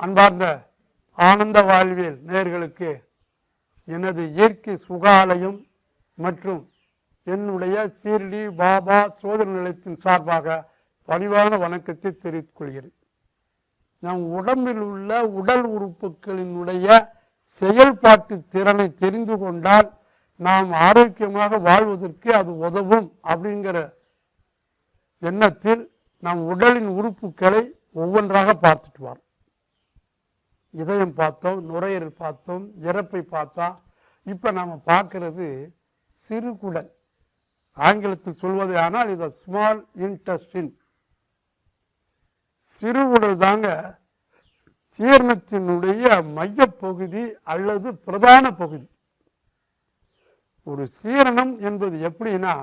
அன்பார்ந்த ஆனந்த வாழ்வியல் நேயர்களுக்கு எனது இயற்கை சுகாலயம் மற்றும் என்னுடைய சீரடி பாபா சோதனை நிலையத்தின் சார்பாக பணிவான வணக்கத்தை தெரிவித்துக் கொள்கிறேன். நம் உடம்பில் உள்ள உடல் உறுப்புகளினுடைய செயல்பாட்டு திறனை தெரிந்து கொண்டால் நாம் ஆரோக்கியமாக வாழ்வதற்கு அது உதவும் அப்படிங்கிற எண்ணத்தில் நம் உடலின் உறுப்புகளை ஒவ்வொன்றாக பார்த்துட்டு வரோம் இதயம் பார்த்தோம் நுரையீரல் பார்த்தோம் இறப்பை பார்த்தோம் இப்போ நாம் பார்க்கறது சிறுகுடல் ஆங்கிலத்தில் சொல்வது ஆனால் இது ஸ்மால் இன்டஸ்டின் சிறுகுடல் தாங்க சீரணத்தினுடைய மையப்பகுதி அல்லது பிரதான பகுதி. ஒரு சீரணம் என்பது எப்படின்னா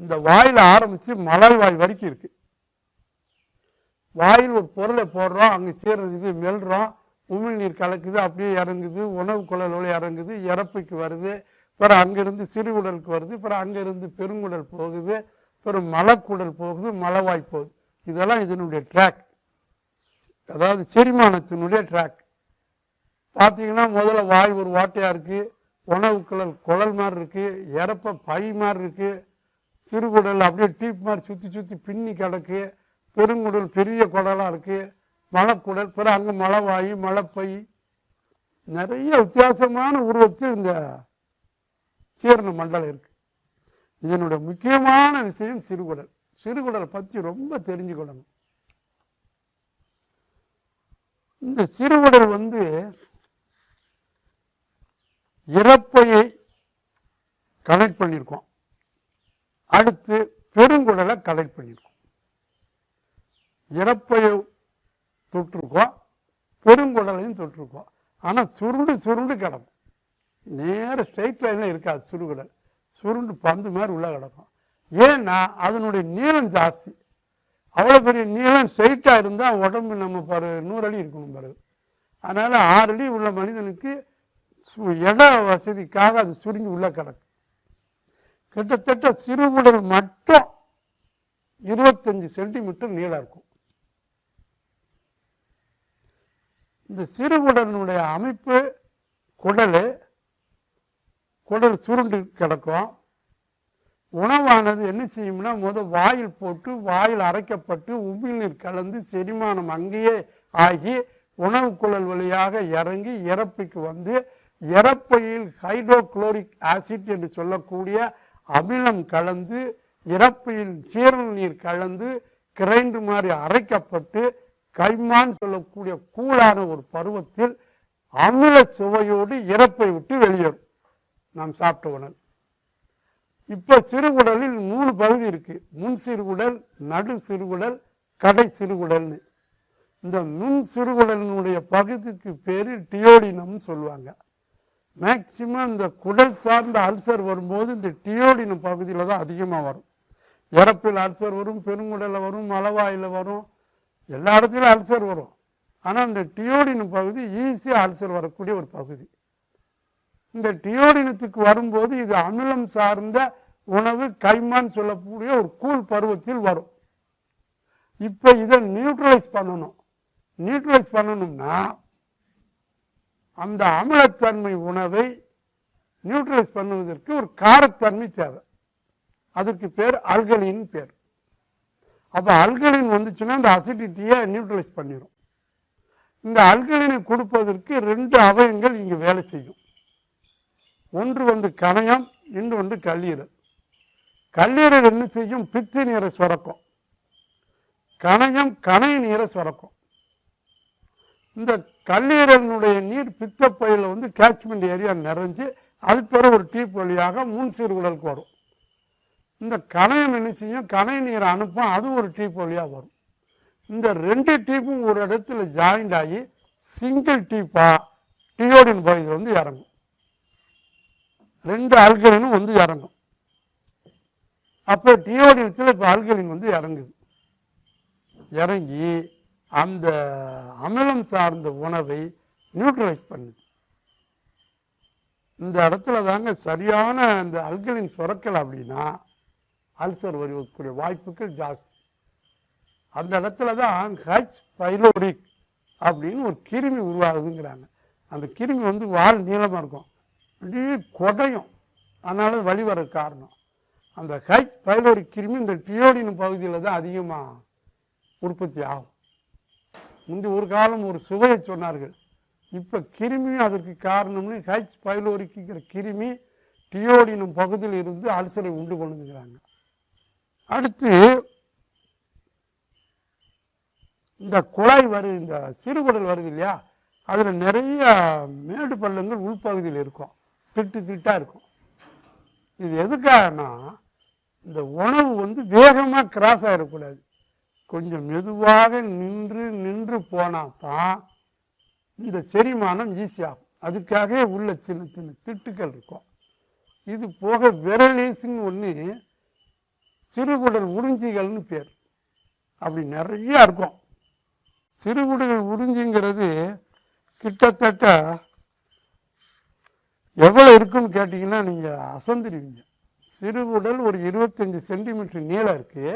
இந்த வாயில் ஆரம்பித்து மலைவாய் வரைக்கும் இருக்குது வாயில் ஒரு பொருளை போடுறோம் அங்கே சீரணம் இது மெல்றோம் உமிழ்நீர் கலக்குது அப்படியே இறங்குது உணவு குழலோட இறங்குது இறப்புக்கு வருது பிறகு அங்கேருந்து சிறுகுடலுக்கு வருது பிறகு அங்கேருந்து பெருங்குடல் போகுது பிறகு மலக்குடல் போகுது மலவாய் போகுது. இதெல்லாம் இதனுடைய ட்ராக் அதாவது செரிமானத்தினுடைய ட்ராக் பார்த்தீங்கன்னா முதல்ல வாய் ஒரு வாட்டையாக இருக்குது உணவு குழல் குழல் மாதிரி இருக்குது இறப்ப பை மாதிரி இருக்குது சிறுகுடல் அப்படியே டீப் மாதிரி சுற்றி சுற்றி பின்னி கிடக்கு பெருங்குடல் பெரிய குடலாக இருக்குது மலைக்குடல் பிறகு அங்கே மலைவாயி மலைப்பை. நிறைய வித்தியாசமான உருவத்தில் இந்த சீரண மண்டலம் இருக்குது இதனுடைய முக்கியமான விஷயம் சிறுகுடல். சிறுகுடலை பற்றி ரொம்ப தெரிஞ்சுக்கொள்ளணும். இந்த சிறுகுடல் வந்து இறப்பையை கனெக்ட் பண்ணியிருக்கோம். அடுத்து பெருங்குடலை கனெக்ட் பண்ணியிருக்கோம். இறப்பையை தொற்றுருக்கோம் பெருங்குடலையும் தொட்டிருக்கோம். ஆனால் சுருண்டு சுருண்டு கிடக்கும். நேர ஸ்ட்ரைட் லைனில் இருக்காது சுருகுடல். சுருண்டு பந்து மாதிரி உள்ள கிடக்கும். ஏன்னா அதனுடைய நீளம் ஜாஸ்தி. அவ்வளோ பெரிய நீளம் ஸ்ட்ரைட்டாக இருந்தால் உடம்பு நம்ம பாரு நூறு அடி இருக்கணும் பாரு. அதனால் ஆறு அடி உள்ள மனிதனுக்கு சு- இட வசதிக்காக அது சுருங்கி உள்ளே கிடக்கு. கிட்டத்தட்ட சிறுகுடல் மட்டும் இருபத்தஞ்சி சென்டிமீட்டர் நீளம் இருக்கும். இந்த சிறுகுடலினுடைய அமைப்பு குடல் குடல் சுருண்டு கிடக்கும். உணவானது என்ன செய்யும்னா முதல் வாயில் போட்டு வாயில் அரைக்கப்பட்டு உமிழ்நீர் கலந்து செரிமானம் அங்கேயே ஆகி உணவு குழல் வழியாக இறங்கி இறப்புக்கு வந்து இறப்பையில் ஹைட்ரோகுளோரிக் ஆசிட் என்று சொல்லக்கூடிய அமிலம் கலந்து இறப்பையில் சீரல் நீர் கலந்து கிரைண்டு மாதிரி அரைக்கப்பட்டு கைமான் சொல்லக்கூடிய கூழான ஒரு பருவத்தில் அமில சுவையோடு இறப்பை விட்டு வெளியேறும். நாம் சாப்பிட்ட உணவு. இப்போ சிறுகுடலில் மூணு பகுதி இருக்குது முன் சிறுகுடல் நடு சிறுகுடல் கடை சிறுகுடல்னு இந்த நுண் சிறுகுடலினுடைய பகுதிக்கு பேர் டியோடினம்னு சொல்லுவாங்க. மேக்சிமம் இந்த குடல் சார்ந்த அல்சர் வரும்போது இந்த டியோடினம் பகுதியில் தான் அதிகமாக வரும். இறப்பில் அல்சர் வரும் பெருங்குடலில் வரும் மலவாயில் வரும் எல்லா இடத்துலையும் அல்சர் வரும். ஆனால் இந்த டியோடினம் பகுதி ஈஸியாக அல்சர் வரக்கூடிய ஒரு பகுதி. இந்த டியோடினத்துக்கு வரும்போது இது அமிலம் சார்ந்த உணவு கைமான் சொல்லக்கூடிய ஒரு கூழ் பருவத்தில் வரும். இப்போ இதை நியூட்ரலைஸ் பண்ணணும். நியூட்ரலைஸ் பண்ணணும்னா அந்த அமிலத்தன்மை உணவை நியூட்ரலைஸ் பண்ணுவதற்கு ஒரு காரத்தன்மை தேவை. அதற்கு பேர் அல்கலின் பேர். அப்போ அல்கலின் வந்துச்சுன்னா அந்த அசிடிட்டியை நியூட்ரலைஸ் பண்ணிடும் இந்த அல்கலினை கொடுப்பதற்கு ரெண்டு அவயங்கள் இங்கே வேலை செய்யும். ஒன்று வந்து கணையம் இன்னொன்று வந்து கல்லீரல். கல்லீரல் என்ன செய்யும்? பித்து நீரை சுரக்கும். கணையம் கணை நீரை சுரக்கும். இந்த கல்லீரலினுடைய நீர் பித்தப்பையில் வந்து கேட்ச்மெண்ட் ஏரியா நிறைஞ்சு அது பிறகு ஒரு டீப் வழியாக முன் சீர்குடலுக்கு வரும். இந்த கணையம் என்ன செய்யும்? கணை நீரை அனுப்பும் அது ஒரு டீப் வழியாக வரும். இந்த ரெண்டு டீப்பும் ஒரு இடத்துல ஜாயிண்ட் ஆகி சிங்கிள் டீப்பாக டியோடின் பகுதியில் வந்து இறங்கும். ரெண்டு ஆல்கலினும் வந்து இறங்கும். அப்போ டியோடினத்தில் இப்போ ஆல்கலின் வந்து இறங்குது. இறங்கி அந்த அமிலம் சார்ந்த உணவை நியூட்ரலைஸ் பண்ணுது. இந்த இடத்துல தாங்க சரியான அந்த அல்கலின் சுரக்கல் அப்படின்னா அல்சர் வருவதற்குரிய வாய்ப்புகள் ஜாஸ்தி. அந்த இடத்துல தான் ஹச் பைலோரிக் அப்படின்னு ஒரு கிருமி உருவாகுதுங்கிறாங்க. அந்த கிருமி வந்து வால் நீளமாக இருக்கும். அப்படியே குடையும். அதனால வழி வர காரணம். அந்த ஹைச் பைலோரி கிருமி இந்த டியோடின் பகுதியில் தான் அதிகமாக உற்பத்தி ஆகும். முந்தி ஒரு காலம் ஒரு சுவையை சொன்னார்கள். இப்போ கிருமியும் அதற்கு காரணம்னு ஹைச் பைலோரிக்குங்கிற கிருமி டியோடினும் பகுதியில் இருந்து அல்சரை உண்டு பண்ணுங்கிறாங்க அடுத்து இந்த குழாய் வருது இந்த சிறுகுடல் வருது இல்லையா? அதில் நிறைய மேடு பள்ளங்கள் உள்பகுதியில் இருக்கும். திட்டு திட்டாக இருக்கும். இது எதுக்காகனா இந்த உணவு வந்து வேகமாக கிராஸ் ஆகிடக்கூடாது கொஞ்சம் மெதுவாக நின்று நின்று போனால் தான் இந்த செரிமானம் ஈஸியாகும் அதுக்காக உள்ள சின்ன சின்ன திட்டுக்கள் இருக்கும். இது போக விரலேசுன்னு ஒன்று சிறுகுடல் உறிஞ்சிகள்னு பேர். அப்படி நிறையா இருக்கும். சிறுகுடல் உறிஞ்சிங்கிறது கிட்டத்தட்ட எவ்வளோ இருக்குன்னு கேட்டிங்கன்னா நீங்கள் அசந்துருவீங்க. சிறுகுடல் ஒரு இருபத்தஞ்சி சென்டிமீட்டர் நீளம் இருக்குது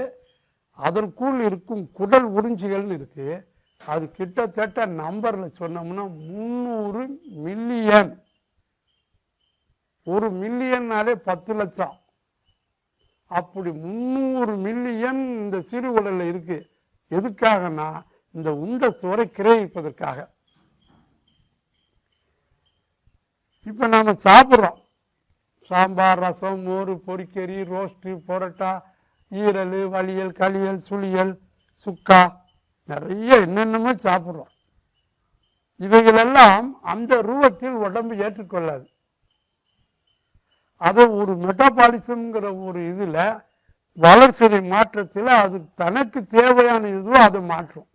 அதற்குள் இருக்கும் குடல் உறிஞ்சிகள்னு இருக்குது அது கிட்டத்தட்ட நம்பரில் சொன்னோம்னா முந்நூறு மில்லியன். ஒரு மில்லியன்னாலே பத்து லட்சம். அப்படி முந்நூறு மில்லியன் இந்த சிறுகுடலில் இருக்கு. எதுக்காகனா இந்த உண்ட சுவரை கிரகிப்பதற்காக. இப்போ நாம் சாப்பிட்றோம். சாம்பார் ரசம் மோர் பொறிக்கறி ரோஸ்ட்டு பொரோட்டா ஈரல் வலியல் களியல் சுளியல் சுக்கா நிறைய என்னென்னமோ சாப்பிட்றோம். இவைகளெல்லாம் அந்த ரூபத்தில் உடம்பு ஏற்றுக்கொள்ளாது. அதை ஒரு மெட்டாபாலிசம்ங்கிற ஒரு இதில் வளர்ச்சிதை மாற்றத்தில் அது தனக்கு தேவையான இதுவோ அதை மாற்றும்.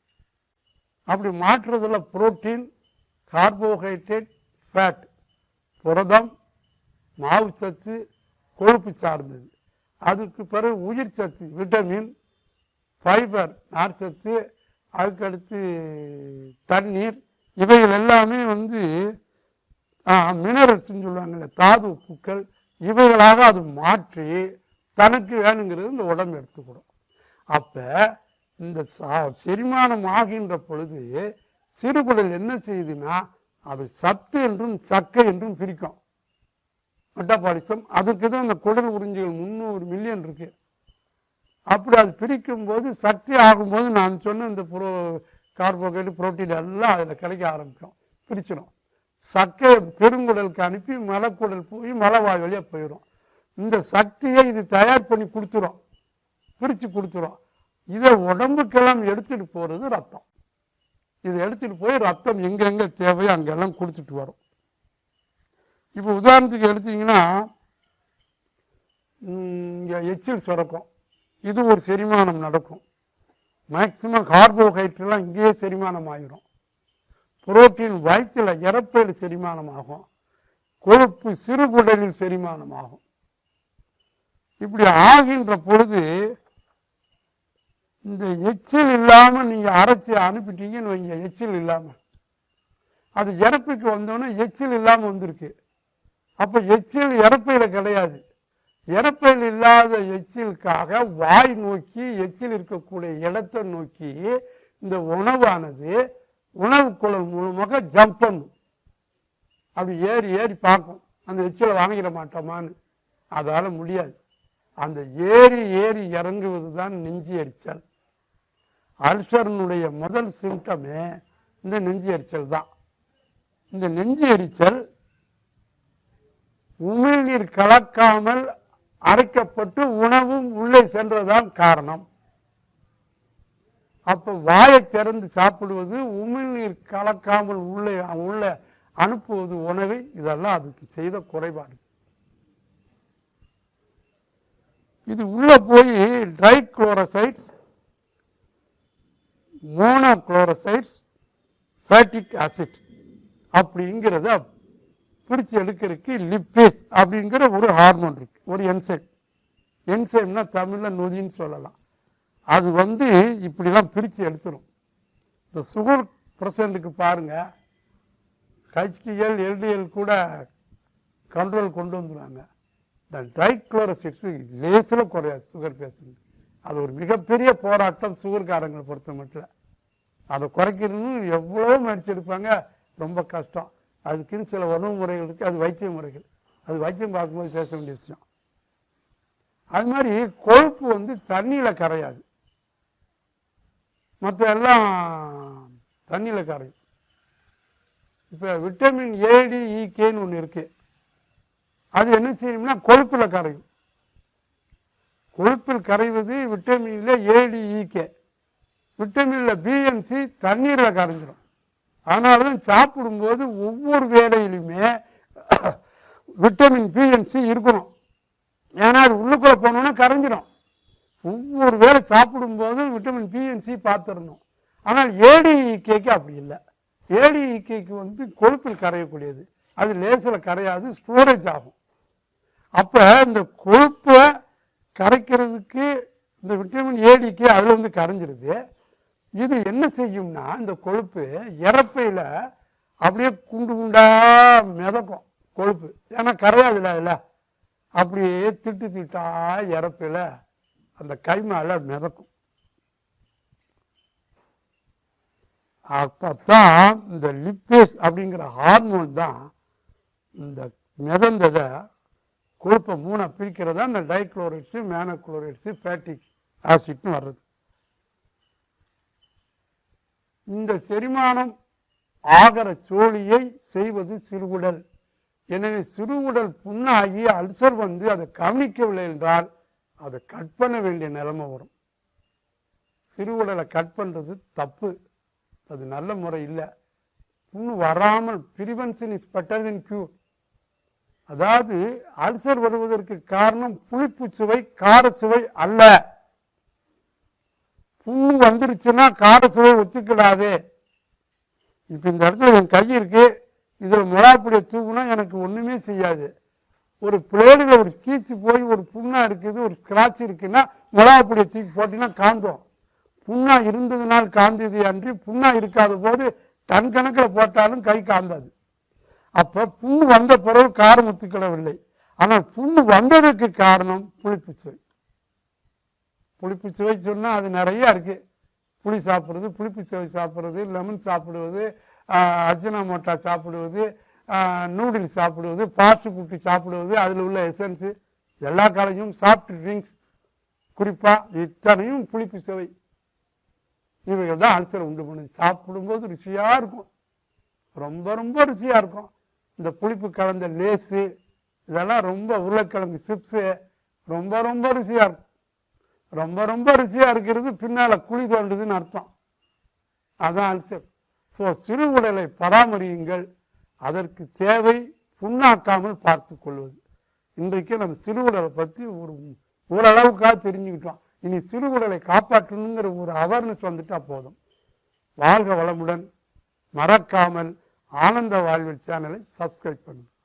அப்படி மாற்றுறதுல புரோட்டீன் கார்போஹைட்ரேட் ஃபேட் புரதம் மாவுச்சத்து கொழுப்பு சார்ந்தது. அதுக்கு பிறகு உயிர் சத்து விட்டமின் ஃபைபர் நார்ச்சத்து அதுக்கடுத்து தண்ணீர் இவைகள் எல்லாமே வந்து மினரல்ஸ்ன்னு சொல்லுவாங்கல்ல தாது உப்புக்கள் இவைகளாக அது மாற்றி தனக்கு வேணுங்கிறது இந்த உடம்பு எடுத்துக்கிடும். அப்போ இந்த சா- செரிமானம் ஆகின்ற பொழுது சிறுகுடல் என்ன செய்யுதுன்னா அது சத்து என்றும் சக்கை என்றும் பிரிக்கும். மெட்டாபாலிசம் அதுக்கு தான் அந்த குடல் உறிஞ்சிகள் முந்நூறு மில்லியன் இருக்கு. அப்படி அது பிரிக்கும் போது சக்தி ஆகும்போது நான் சொன்ன இந்த புரோ கார்போஹைட்ரேட் புரோட்டீன் எல்லாம் அதில் கிடைக்க ஆரம்பிக்கும். பிரிச்சிடும் சக்கை பெருங்குடலுக்கு அனுப்பி மலைக்குடல் போய் மலவாய் வழியாக போயிடும். இந்த சக்தியை இது தயார் பண்ணி கொடுத்துரும். பிரித்து கொடுத்துரும். இதை உடம்புக்கெல்லாம் எடுத்துகிட்டு போகிறது ரத்தம். இதை எடுத்துகிட்டு போய் ரத்தம் எங்கெங்க தேவையோ அங்கெல்லாம் கொடுத்துட்டு வரும். இப்போ உதாரணத்துக்கு எடுத்தீங்கன்னா இங்கே எச்சில் சுரக்கும். இது ஒரு செரிமானம் நடக்கும். மேக்சிமம் கார்போஹைட்ரேட்லாம் இங்கேயே செரிமானம் ஆகிடும் புரோட்டீன் வயிற்றில் இறப்பையில் செரிமானம் ஆகும் கொழுப்பு சிறுகுடலில் செரிமானம் ஆகும் இப்படி ஆகின்ற பொழுது இந்த எச்சில் இல்லாமல் நீங்கள் அரைச்சி அனுப்பிட்டீங்கன்னு வைங்க எச்சில் இல்லாமல் அது இறப்புக்கு வந்தோன்னே எச்சில் இல்லாமல் வந்திருக்கு. அப்போ எச்சில் இறப்பையில் கிடையாது. இறப்பையில் இல்லாத எச்சிலுக்காக வாய் நோக்கி எச்சில் இருக்கக்கூடிய இடத்தை நோக்கி இந்த உணவானது உணவு குழல் மூலமாக ஜம்ப் பண்ணும் அப்படி ஏறி ஏறி பார்க்கும். அந்த எச்சிலை வாங்கிட மாட்டோமான்னு. அதால் முடியாது. அந்த ஏறி ஏறி இறங்குவது தான் நெஞ்சு எரிச்சல். அல்சர்னுடைய முதல் சிம்டமே இந்த நெஞ்சு எரிச்சல் தான். இந்த நெஞ்சு எரிச்சல் உமிழ்நீர் கலக்காமல் அரைக்கப்பட்டு உணவும் உள்ளே சென்றதுதான் காரணம். அப்போ வாயை திறந்து சாப்பிடுவது உமிழ்நீர் கலக்காமல் உள்ளே உள்ள அனுப்புவது உணவை இதெல்லாம் அதுக்கு செய்த குறைபாடு. இது உள்ள போய் triglycerides monoglycerides fatty acid அப்படிங்கிறத பிரித்து எடுக்கிறதுக்கு லிப்பேஸ் அப்படிங்கிற ஒரு ஹார்மோன் இருக்கு ஒரு என்சைம் என்சைம்னா தமிழில் நொதின்னு சொல்லலாம். அது வந்து இப்படிலாம் பிரித்து எடுத்துரும். இந்த சுகர் பிரசண்ட்டுக்கு பாருங்கள் ஹெச்டிஎல் எல்டிஎல் கூட கண்ட்ரோல் கொண்டு வந்துடுவாங்க இந்த டைக்ளோரசிட்ஸ் லேசில் குறையாது சுகர் பேஷண்ட் அது ஒரு மிகப்பெரிய போராட்டம் சுகர்காரங்களை பொறுத்த மட்டும். அதை குறைக்கிறதுன்னு எவ்வளோ முயற்சி எடுப்பாங்க. ரொம்ப கஷ்டம். அதுக்குன்னு சில உணவு முறைகள் இருக்குது அது வைத்திய முறைகள். அது வைத்தியம் பார்க்கும்போது பேச வேண்டிய விஷயம். அது மாதிரி கொழுப்பு வந்து தண்ணியில் கரையாது. மற்ற எல்லாம் தண்ணியில் கரையும் இப்போ விட்டமின் ஏடி இகேன்னு e, ஒன்று இருக்குது அது என்ன செய்யும்னா கொழுப்பில் கரையும். கொழுப்பில் கரைவது விட்டமின்ல ஏடி இகே விட்டமின்ல e, பிஎன்சி தண்ணீரில் கரைஞ்சிடும் அதனால தான் சாப்பிடும்போது ஒவ்வொரு வேலையிலுமே விட்டமின் பிஎன்சி இருக்கணும். ஏன்னா அது உள்ளுக்குள்ளே போனோன்னா கரைஞ்சிடும் ஒவ்வொரு வேளை சாப்பிடும்போதும் விட்டமின் பிஎன்சி பார்த்துடணும். ஆனால் ஏடிஇகேக்கு அப்படி இல்லை. ஏடிஇகேக்கு வந்து கொழுப்பில் கரையக்கூடியது. அது லேசில் கரையாது ஸ்டோரேஜ் ஆகும். அப்போ இந்த கொழுப்பை கரைக்கிறதுக்கு இந்த விட்டமின் ஏடிக்கு அதில் வந்து கரைஞ்சிருது. இது என்ன செய்யும்னா இந்த கொழுப்பு இறப்பையில் அப்படியே குண்டு குண்டா மிதக்கும் கொழுப்பு. ஏன்னா கரையாதுல அதில். அப்படியே திட்டு திட்டா இறப்பில் அந்த கைமால மிதக்கும். அப்பத்தான் இந்த லிப்பேஸ் அப்படிங்கிற ஹார்மோன் தான் இந்த மிதந்ததை கொழுப்பை மூணாக பிரிக்கிறதா? இந்த டைக்ளோரைட்ஸு மேனக்ளோரைட்ஸு ஃபேட்டிக் ஆசிட்னு வர்றது. இந்த செரிமானம் ஆகிற சோழியை செய்வது சிறுகுடல். எனவே சிறுகுடல் புண்ணாகி அல்சர் வந்து அதை கவனிக்கவில்லை என்றால் அதை கட் பண்ண வேண்டிய நிலைமை வரும். சிறுகுடலை கட் பண்ணுறது தப்பு. அது நல்ல முறை இல்லை. புண்ணு வராமல் prevention is better than cure. அதாவது அல்சர் வருவதற்கு காரணம் புளிப்பு சுவை கார சுவை அல்ல. புண்ணு வந்துருச்சுன்னா கார சுவை ஒத்துக்கிடாது. இப்போ இந்த இடத்துல என் கை இருக்கு. இதில் மிளகாப்பொடியை தூக்குனா எனக்கு ஒன்றுமே செய்யாது. ஒரு பிளேடில் ஒரு கீச்சு போய் ஒரு புண்ணாக இருக்குது ஒரு ஸ்கிராட்ச் இருக்குன்னா மிளகாப்பொடியை தூக்கி போட்டினா காந்தோம். புண்ணாக இருந்ததுனால் காந்தது அன்றி புண்ணாக இருக்காத போது டன் கணக்கில் போட்டாலும் கை காந்தாது. அப்போ புண்ணு வந்த பிறகு காரம் ஒத்துக்கிடவில்லை ஆனால் புண்ணு வந்ததுக்கு காரணம் புளிப்பு சுவை. புளிப்பு சுவை சொன்னால் அது நிறையா இருக்குது புளி சாப்பிட்றது புளிப்பு சுவை சாப்பிட்றது லெமன் சாப்பிடுவது அர்ஜுனா மோட்டா சாப்பிடுவது நூடுல்ஸ் சாப்பிடுவது பாஸ்ட் குட்டி சாப்பிடுவது அதில் உள்ள எசன்ஸு எல்லா காலையும் சாஃப்ட் ட்ரிங்க்ஸ் குறிப்பாக இத்தனையும் புளிப்பு சுவை. இவைகள் தான் அல்சரை உண்டு பண்ணுது சாப்பிடும்போது ருசியாக இருக்கும். ரொம்ப ரொம்ப ருசியாக இருக்கும். இந்த புளிப்பு கலந்த லேஸு இதெல்லாம் ரொம்ப உருளைக்கிழங்கு சிப்ஸு ரொம்ப ரொம்ப ருசியாக இருக்கும். ரொம்ப ரொம்ப ருசியாக இருக்கிறது பின்னால் குழி தோண்டுதுன்னு அர்த்தம். அதான் அல்சர் ஸோ சிறு உடலை பராமரியுங்கள். அதற்கு தேவை புண்ணாக்காமல் பார்த்து கொள்வது. இன்றைக்கு நம்ம சிறு உடலை பற்றி ஒரு ஓரளவுக்காக தெரிஞ்சுக்கிட்டோம். இனி சிறு உடலை காப்பாற்றணுங்கிற ஒரு அவேர்னஸ் வந்துட்டா போதும். வாழ்க வளமுடன். மறக்காமல் ஆனந்த வாழ்வில் சேனலை சப்ஸ்கிரைப் பண்ணுங்கள்